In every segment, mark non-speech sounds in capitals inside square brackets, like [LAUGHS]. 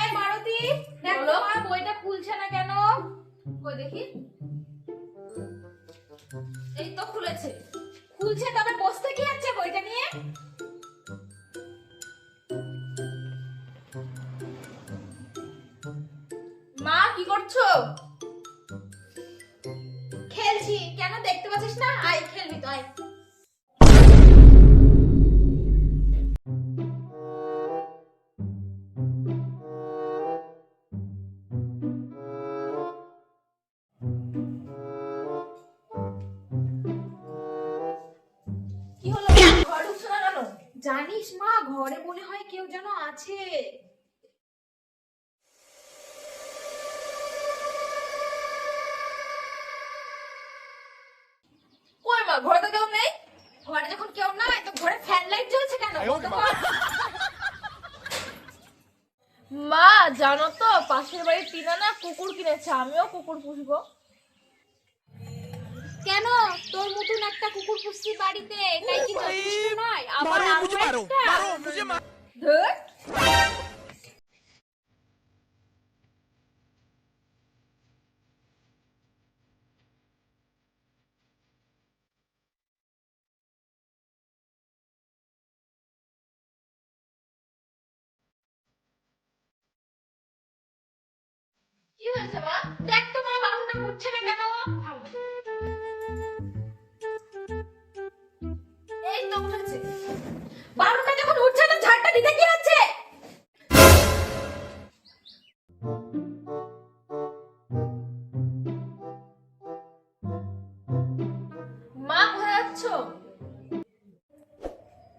এই মারুতি দেখো। মা বইটা খুলছে না কেন? কই দেখি। এই তো খুলেছে। খুলছে তবে বসতে কি আছে বইটা নিয়ে? মা কি করছ? খেলছি। কেন দেখতে পাচ্ছিস না? আয় খেলবি তো আয়। জানিস মা ঘরে মনে হয় কেউ যেন আছে। কই মা ঘরে তো কেউ নেই? ঘরে যখন কেউ নাই তো ঘরে ফ্যান লাইট জ্বলছে কেন। মা জানো তো পাশের বাড়ির টিনা না কুকুর কিনেছে আমিও কুকুর পুষবো। কেন? তোর মতন একটা কুকুর পুষছি বাড়িতে তাই কি যথেষ্ট নয়? আবার আরও কি হয়েছে মা?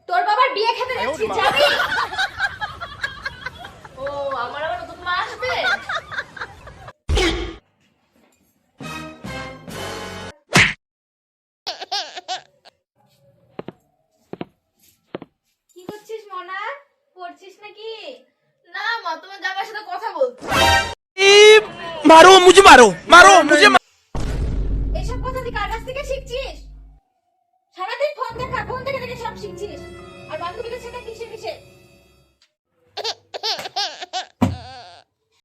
তোর বাবার বিয়ে খেতে যাচ্ছি যাবি? [LAUGHS] ও আমার আবার নতুন মা আসবে? কি করছিস মনা? পড়ছিস নাকি? না মা তোমার বাবার সাথে কথা বলছি। মারো মুঝে মারো মারো মুঝে এসব কথা তুই কার কাছ থেকে শিখছিস? সারাদিন ফোন দেখা ফোন থেকে দেখে সব শিখছিস। আর বান্ধবীদের সাথে কিসে